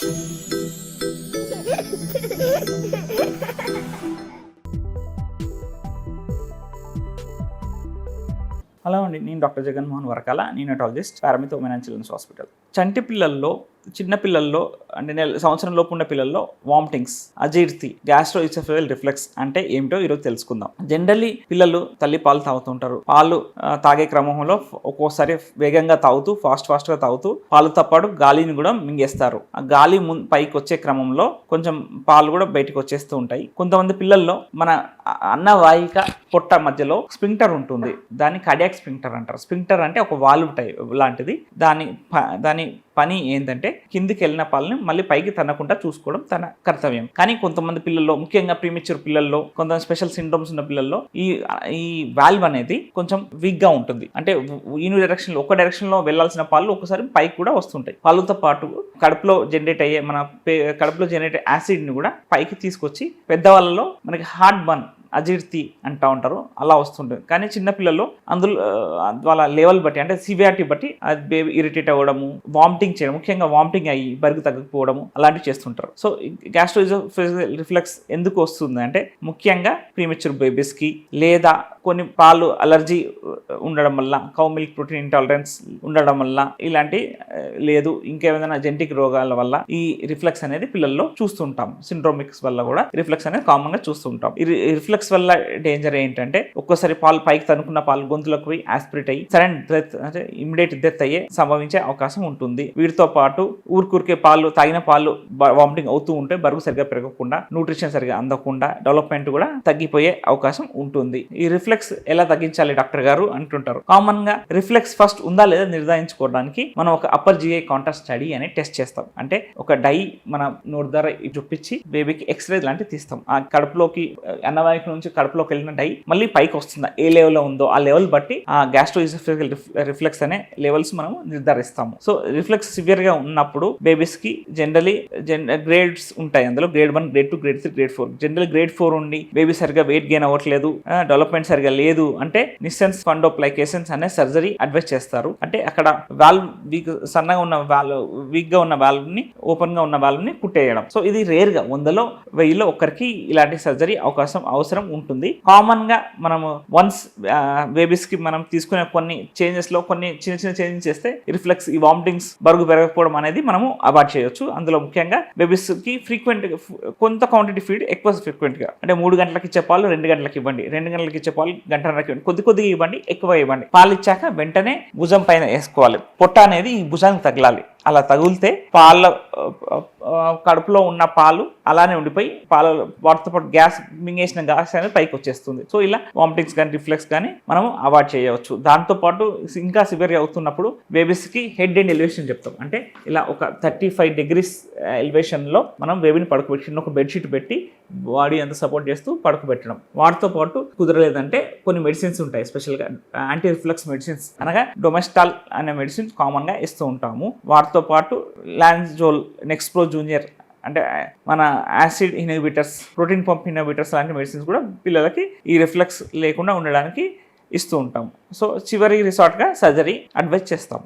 Hello అండి నేను doctor Jaganmohan Varakala neonatologist పారామితో మెనాన్ చిల్డ్రన్స్ హాస్పిటల్. చంటి పిల్లల్లో చిన్న పిల్లల్లో అంటే నెల సంవత్సరం లోపు ఉన్న పిల్లల్లో వామిటింగ్స్ అజీర్తి గ్యాస్ట్రో ఇసోఫెగల్ రిఫ్లెక్స్ అంటే ఏమిటో ఈరోజు తెలుసుకుందాం. జనరల్లీ పిల్లలు తల్లి పాలు తాగుతుంటారు. పాలు తాగే క్రమంలో ఒక్కోసారి వేగంగా తాగుతూ ఫాస్ట్ ఫాస్ట్గా తాగుతూ పాలు తప్పాడు గాలిని కూడా మింగేస్తారు. ఆ గాలి ముందు పైకి వచ్చే క్రమంలో కొంచెం పాలు కూడా బయటకు వచ్చేస్తూ ఉంటాయి. కొంతమంది పిల్లల్లో మన అన్నవాహిక పొట్ట మధ్యలో స్ప్రింక్టర్ ఉంటుంది. దాన్ని కడియాక్ స్ప్రింక్టర్ అంటారు. స్ప్రింక్టర్ అంటే ఒక వాల్వ్ టైప్ లాంటిది. దాని దాని పని ఏంటంటే కిందికి వెళ్ళిన పాలని మళ్ళీ పైకి తన్నకుండా చూసుకోవడం తన కర్తవ్యం. కానీ కొంతమంది పిల్లల్లో ముఖ్యంగా ప్రీమిచ్యూర్ పిల్లల్లో కొంతమంది స్పెషల్ సిండ్రోమ్స్ ఉన్న పిల్లల్లో ఈ ఈ వాల్వ్ అనేది కొంచెం వీక్గా ఉంటుంది. అంటే ఈ డైరెక్షన్ ఒక డైరెక్షన్లో వెళ్ళాల్సిన పాలు ఒకసారి పైకి కూడా వస్తుంటాయి. పాలతో పాటు కడుపులో జనరేట్ అయ్యే మన పే- కడుపులో జనరేట్ యాసిడ్ని కూడా పైకి తీసుకొచ్చి పెద్దవాళ్ళలో మనకి హార్ట్ బర్న్ అజీర్తి అంటూ ఉంటారు. అలా వస్తుంటుంది. కానీ చిన్నపిల్లల్లో అందులో వాళ్ళ లెవెల్ బట్టి అంటే సివియారిటీ బట్టి అది బేబీ ఇరిటేట్ అవ్వడము వామిటింగ్ చేయడం ముఖ్యంగా వామిటింగ్ అయ్యి బరుగు తగ్గకపోవడము అలాంటివి చేస్తుంటారు. సో గ్యాస్ట్రోజో రిఫ్లెక్స్ ఎందుకు వస్తుంది అంటే ముఖ్యంగా ప్రీమెచ్యూర్ బేబీస్కి లేదా కొన్ని పాలు అలర్జీ ఉండడం వల్ల కౌ మిల్క్ ప్రోటీన్ ఇంటాలరెన్స్ ఉండడం వల్ల ఇలాంటి లేదు ఇంకేమైనా జెంటిక్ రోగాల వల్ల ఈ రిఫ్లెక్స్ అనేది పిల్లల్లో చూస్తుంటాం. సిండ్రోమిక్స్ వల్ల కూడా రిఫ్లెక్స్ అనేది కామన్గా చూస్తుంటాం. ఈ రిఫ్లెక్స్ వల్ల డేంజర్ ఏంటంటే ఒక్కోసారి పాలు పైకి తనుకున్న పాలు గొంతులకు పోయి ఆస్పిరేట్ అయ్యి సడన్ డెత్ అంటే ఇమిడియట్ డెత్ అయ్యే సంభవించే అవకాశం ఉంటుంది. వీటితో పాటు ఊరికూరికే పాలు తాగిన పాలు వామిటింగ్ అవుతూ ఉంటే బరువు సరిగా పెరగకుండా న్యూట్రిషన్ సరిగా అందకుండా డెవలప్మెంట్ కూడా తగ్గిపోయే అవకాశం ఉంటుంది. ఈ రిఫ్లెక్స్ ఎలా తగ్గించాలి డాక్టర్ గారు అంటుంటారు. కామన్గా రిఫ్లెక్స్ ఫస్ట్ ఉందా లేదా నిర్ధారించుకోవడానికి మనం ఒక అప్పర్ జిఐ కాంటాక్ట్ స్టడీ అనే టెస్ట్ చేస్తాం. అంటే ఒక డై మన నోటి ద్వారా చూపించి బేబీకి ఎక్స్రే లాంటివి తీస్తాం. ఆ కడుపులోకి ఆ, నుంచి కడుపులోకి వెళ్ళిన డై మళ్ళీ పైకి వస్తుందా. ఏ లెవెల్లో ఉందో ఆ లెవెల్ బట్టి ఆ గ్యాస్ట్రో రిఫ్లెక్స్ అనే లెవెల్స్ మనం నిర్ధారిస్తాము. సో రిఫ్లెక్స్ సివియర్గా ఉన్నప్పుడు బేబీస్కి జనరలీ గ్రేడ్స్ ఉంటాయి. అందులో grade one grade two grade three grade four general grade four ఉండి బేబీ సరిగా వెయిట్ గెయిన్ అవ్వట్లేదు డెవలప్మెంట్ సరిగా లేదు అంటే నిస్సెన్స్ ఫండోప్లైకేషన్స్ అనే సర్జరీ అడ్వైస్ చేస్తారు. అంటే అక్కడ వాల్వ్ వీక్ సన్నగా ఉన్న వాల్వ్ వీక్గా ఉన్న వాల్వ్ని ఓపెన్గా ఉన్న వాల్వ్ని కుట్టేయడం. సో ఇది రేర్గా వందలో వెయ్యిలో ఒక్కరికి ఇలాంటి సర్జరీ అవకాశం అవసరం ఉంటుంది. కామన్గా మనము వన్స్ బేబీస్కి మనం తీసుకునే కొన్ని చేంజెస్లో కొన్ని చిన్న చిన్న చేంజెస్ చేస్తే రిఫ్లెక్స్ ఈ వామిటింగ్స్ బరుగు పెరగకపోవడం అనేది మనము అవాయిడ్ చేయొచ్చు. అందులో ముఖ్యంగా బేబీస్కి ఫ్రీక్వెంట్ కొంత క్వాంటిటీ ఫీడ్ ఎక్కువ ఫ్రీక్వెంట్గా. అంటే మూడు గంటలకు ఇచ్చే పాలు రెండు గంటలకు ఇవ్వండి. రెండు గంటలకు ఇచ్చే పాలు గంటన్నరకి ఇవ్వండి. కొద్ది కొద్దిగా ఇవ్వండి ఎక్కువ ఇవ్వండి. పాలు ఇచ్చాక వెంటనే భుజం పైన వేసుకోవాలి. పొట్ట అనేది ఈ భుజానికి తగలాలి. అలా తగిలితే పాల కడుపులో ఉన్న పాలు అలానే ఉండిపోయి పాల వాటితో పాటు గ్యాస్ మింగేసిన గ్యాస్ అనేది పైకి వచ్చేస్తుంది. సో ఇలా వామిటింగ్స్ కానీ రిఫ్లెక్స్ కానీ మనం అవాయిడ్ చేయవచ్చు. దాంతో పాటు ఇంకా సివియర్ అవుతున్నప్పుడు బేబీస్కి హెడ్ అండ్ ఎలివేషన్ చెప్తాం. అంటే ఇలా ఒక థర్టీ ఫైవ్ డిగ్రీస్ ఎలివేషన్లో మనం బేబీని పడుకోబెట్టి ఒక బెడ్షీట్ పెట్టి బాడీ అంతా సపోర్ట్ చేస్తూ పడుకోబెట్టడం వాటితో పాటు కుదరలేదంటే కొన్ని మెడిసిన్స్ ఉంటాయి. స్పెషల్గా యాంటీ రిఫ్లెక్స్ మెడిసిన్స్ అనగా డొమెస్టాల్ అనే మెడిసిన్ కామన్గా ఇస్తూ ఉంటాము. వాటితో పాటు లాన్జోల్ నెక్స్ప్రో జూనియర్ అంటే మన acid inhibitors proton pump inhibitors లాంటి మెడిసిన్స్ కూడా పిల్లలకి ఈ రిఫ్లెక్స్ లేకుండా ఉండడానికి ఇస్తూ ఉంటాం సో చివరి రిసార్ట్గా సర్జరీ అడ్వైజ్ చేస్తాం